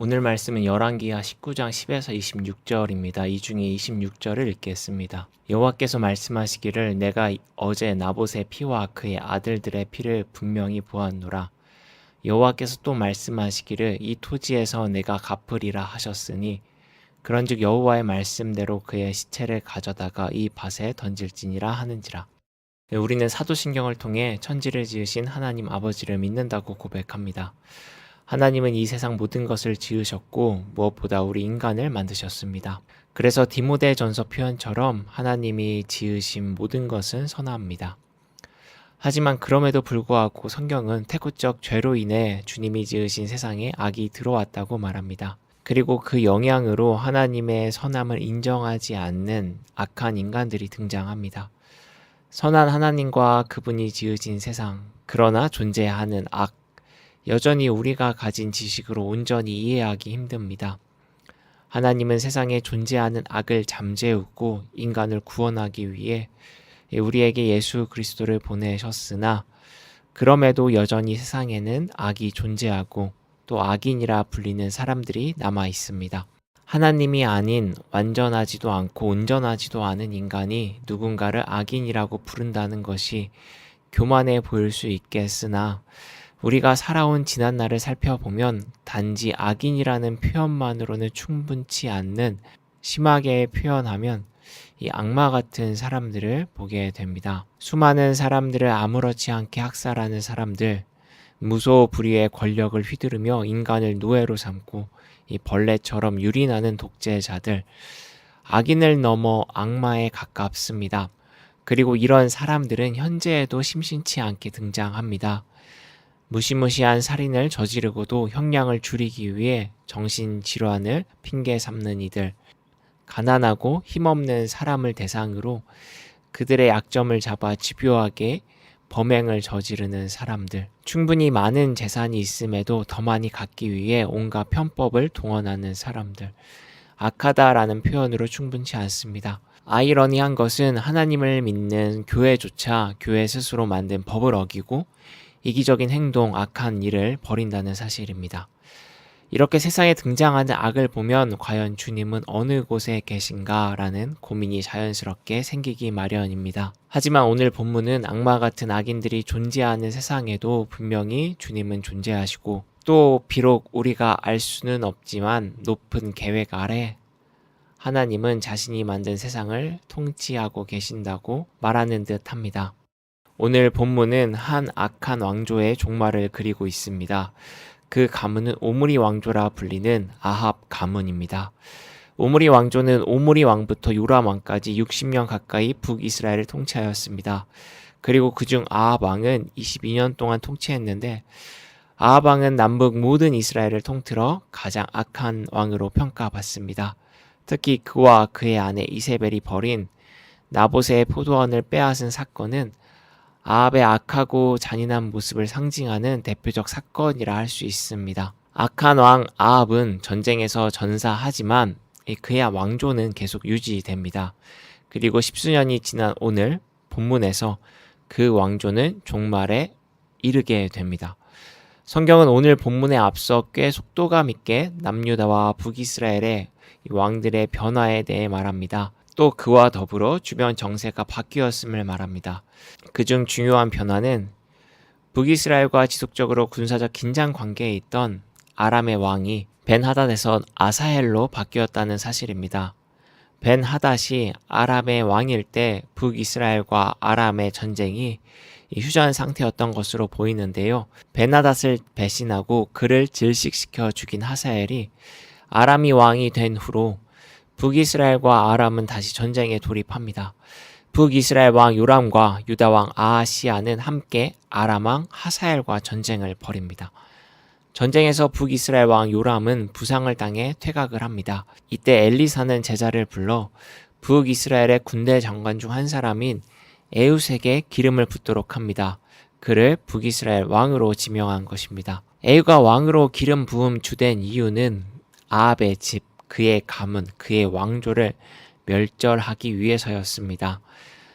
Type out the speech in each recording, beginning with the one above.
오늘 말씀은 열왕기하 19장 10에서 26절입니다. 이 중에 26절을 읽겠습니다. 여호와께서 말씀하시기를 내가 어제 나봇의 피와 그의 아들들의 피를 분명히 보았노라. 여호와께서 또 말씀하시기를 이 토지에서 내가 갚으리라 하셨으니 그런즉 여호와의 말씀대로 그의 시체를 가져다가 이 밭에 던질지니라 하는지라. 네, 우리는 사도신경을 통해 천지를 지으신 하나님 아버지를 믿는다고 고백합니다. 하나님은 이 세상 모든 것을 지으셨고 무엇보다 우리 인간을 만드셨습니다. 그래서 디모데 전서 표현처럼 하나님이 지으신 모든 것은 선합니다. 하지만 그럼에도 불구하고 성경은 태구적 죄로 인해 주님이 지으신 세상에 악이 들어왔다고 말합니다. 그리고 그 영향으로 하나님의 선함을 인정하지 않는 악한 인간들이 등장합니다. 선한 하나님과 그분이 지으신 세상, 그러나 존재하는 악, 여전히 우리가 가진 지식으로 온전히 이해하기 힘듭니다. 하나님은 세상에 존재하는 악을 잠재우고 인간을 구원하기 위해 우리에게 예수 그리스도를 보내셨으나 그럼에도 여전히 세상에는 악이 존재하고 또 악인이라 불리는 사람들이 남아 있습니다. 하나님이 아닌 완전하지도 않고 온전하지도 않은 인간이 누군가를 악인이라고 부른다는 것이 교만해 보일 수 있겠으나 우리가 살아온 지난날을 살펴보면 단지 악인이라는 표현만으로는 충분치 않는 심하게 표현하면 이 악마 같은 사람들을 보게 됩니다. 수많은 사람들을 아무렇지 않게 학살하는 사람들, 무소불위의 권력을 휘두르며 인간을 노예로 삼고 이 벌레처럼 유린하는 독재자들, 악인을 넘어 악마에 가깝습니다. 그리고 이런 사람들은 현재에도 심심치 않게 등장합니다. 무시무시한 살인을 저지르고도 형량을 줄이기 위해 정신질환을 핑계 삼는 이들, 가난하고 힘없는 사람을 대상으로 그들의 약점을 잡아 집요하게 범행을 저지르는 사람들, 충분히 많은 재산이 있음에도 더 많이 갖기 위해 온갖 편법을 동원하는 사람들, 악하다라는 표현으로 충분치 않습니다. 아이러니한 것은 하나님을 믿는 교회조차 교회 스스로 만든 법을 어기고 이기적인 행동, 악한 일을 벌인다는 사실입니다. 이렇게 세상에 등장하는 악을 보면 과연 주님은 어느 곳에 계신가 라는 고민이 자연스럽게 생기기 마련입니다. 하지만 오늘 본문은 악마 같은 악인들이 존재하는 세상에도 분명히 주님은 존재하시고 또 비록 우리가 알 수는 없지만 높은 계획 아래 하나님은 자신이 만든 세상을 통치하고 계신다고 말하는 듯 합니다. 오늘 본문은 한 악한 왕조의 종말을 그리고 있습니다. 그 가문은 오므리 왕조라 불리는 아합 가문입니다. 오므리 왕조는 오므리 왕부터 요람 왕까지 60년 가까이 북이스라엘을 통치하였습니다. 그리고 그중 아합 왕은 22년 동안 통치했는데 아합 왕은 남북 모든 이스라엘을 통틀어 가장 악한 왕으로 평가받습니다. 특히 그와 그의 아내 이세벨이 벌인 나봇의 포도원을 빼앗은 사건은 아합의 악하고 잔인한 모습을 상징하는 대표적 사건이라 할 수 있습니다. 악한 왕 아합은 전쟁에서 전사하지만 그의 왕조는 계속 유지됩니다. 그리고 십수년이 지난 오늘 본문에서 그 왕조는 종말에 이르게 됩니다. 성경은 오늘 본문에 앞서 꽤 속도감 있게 남유다와 북이스라엘의 왕들의 변화에 대해 말합니다. 또 그와 더불어 주변 정세가 바뀌었음을 말합니다. 그중 중요한 변화는 북이스라엘과 지속적으로 군사적 긴장 관계에 있던 아람의 왕이 벤 하닷에서 아사헬로 바뀌었다는 사실입니다. 벤 하닷이 아람의 왕일 때 북이스라엘과 아람의 전쟁이 휴전 상태였던 것으로 보이는데요. 벤 하닷을 배신하고 그를 질식시켜 죽인 하사엘이 아람이 왕이 된 후로 북이스라엘과 아람은 다시 전쟁에 돌입합니다. 북이스라엘 왕 요람과 유다 왕 아하시아는 함께 아람 왕 하사엘과 전쟁을 벌입니다. 전쟁에서 북이스라엘 왕 요람은 부상을 당해 퇴각을 합니다. 이때 엘리사는 제자를 불러 북이스라엘의 군대 장관 중 한 사람인 에웃에게 기름을 붓도록 합니다. 그를 북이스라엘 왕으로 지명한 것입니다. 에우가 왕으로 기름 부음 주된 이유는 아합의 집, 그의 가문, 그의 왕조를 멸절하기 위해서였습니다.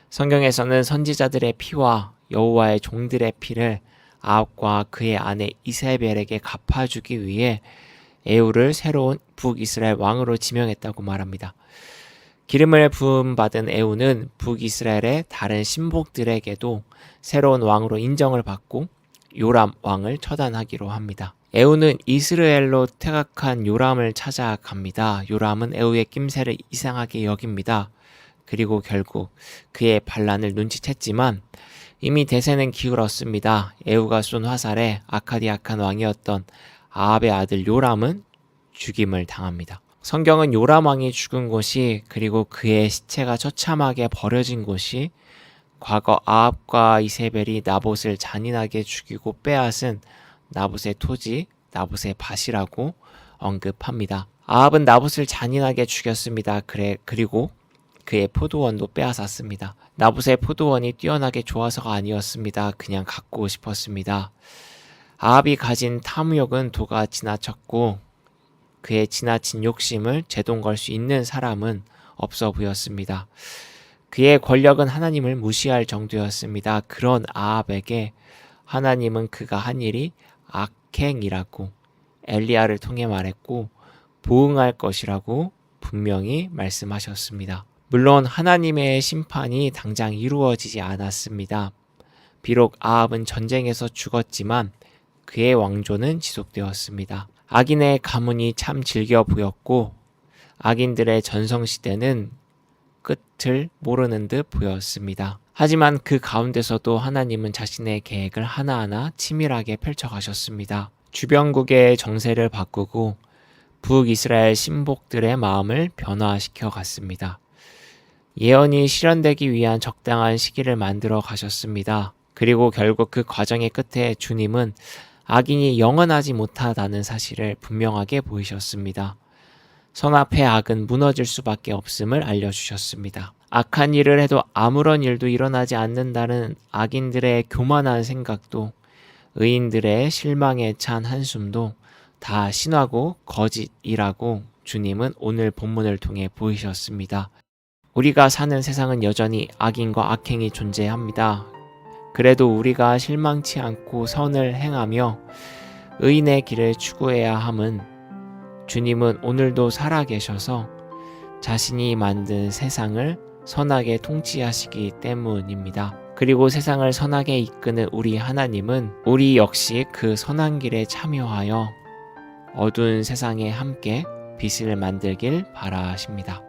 성경에서는 선지자들의 피와 여호와의 종들의 피를 아합과 그의 아내 이세벨에게 갚아주기 위해 에우를 새로운 북이스라엘 왕으로 지명했다고 말합니다. 기름을 부음 받은 에우는 북이스라엘의 다른 신복들에게도 새로운 왕으로 인정을 받고 요람 왕을 처단하기로 합니다. 에우는 이스라엘로 퇴각한 요람을 찾아갑니다. 요람은 에우의 낌새를 이상하게 여깁니다. 그리고 결국 그의 반란을 눈치챘지만 이미 대세는 기울었습니다. 에우가 쏜 화살에 아카디아칸 왕이었던 아합의 아들 요람은 죽임을 당합니다. 성경은 요람 왕이 죽은 곳이 그리고 그의 시체가 처참하게 버려진 곳이 과거 아합과 이세벨이 나봇을 잔인하게 죽이고 빼앗은 나봇의 토지, 나봇의 밭이라고 언급합니다. 아합은 나봇을 잔인하게 죽였습니다. 그래 그리고 그의 포도원도 빼앗았습니다. 나봇의 포도원이 뛰어나게 좋아서가 아니었습니다. 그냥 갖고 싶었습니다. 아합이 가진 탐욕은 도가 지나쳤고 그의 지나친 욕심을 제동 걸 수 있는 사람은 없어 보였습니다. 그의 권력은 하나님을 무시할 정도였습니다. 그런 아합에게 하나님은 그가 한 일이 악행이라고 엘리야를 통해 말했고 보응할 것이라고 분명히 말씀하셨습니다. 물론 하나님의 심판이 당장 이루어지지 않았습니다. 비록 아합은 전쟁에서 죽었지만 그의 왕조는 지속되었습니다. 악인의 가문이 참 즐겨 보였고 악인들의 전성시대는 끝을 모르는 듯 보였습니다. 하지만 그 가운데서도 하나님은 자신의 계획을 하나하나 치밀하게 펼쳐가셨습니다. 주변국의 정세를 바꾸고 북이스라엘 신복들의 마음을 변화시켜 갔습니다. 예언이 실현되기 위한 적당한 시기를 만들어 가셨습니다. 그리고 결국 그 과정의 끝에 주님은 악인이 영원하지 못하다는 사실을 분명하게 보이셨습니다. 선 앞의 악은 무너질 수밖에 없음을 알려주셨습니다. 악한 일을 해도 아무런 일도 일어나지 않는다는 악인들의 교만한 생각도 의인들의 실망에 찬 한숨도 다 신화고 거짓이라고 주님은 오늘 본문을 통해 보이셨습니다. 우리가 사는 세상은 여전히 악인과 악행이 존재합니다. 그래도 우리가 실망치 않고 선을 행하며 의인의 길을 추구해야 함은 주님은 오늘도 살아계셔서 자신이 만든 세상을 선하게 통치하시기 때문입니다. 그리고 세상을 선하게 이끄는 우리 하나님은 우리 역시 그 선한 길에 참여하여 어두운 세상에 함께 빛을 만들길 바라십니다.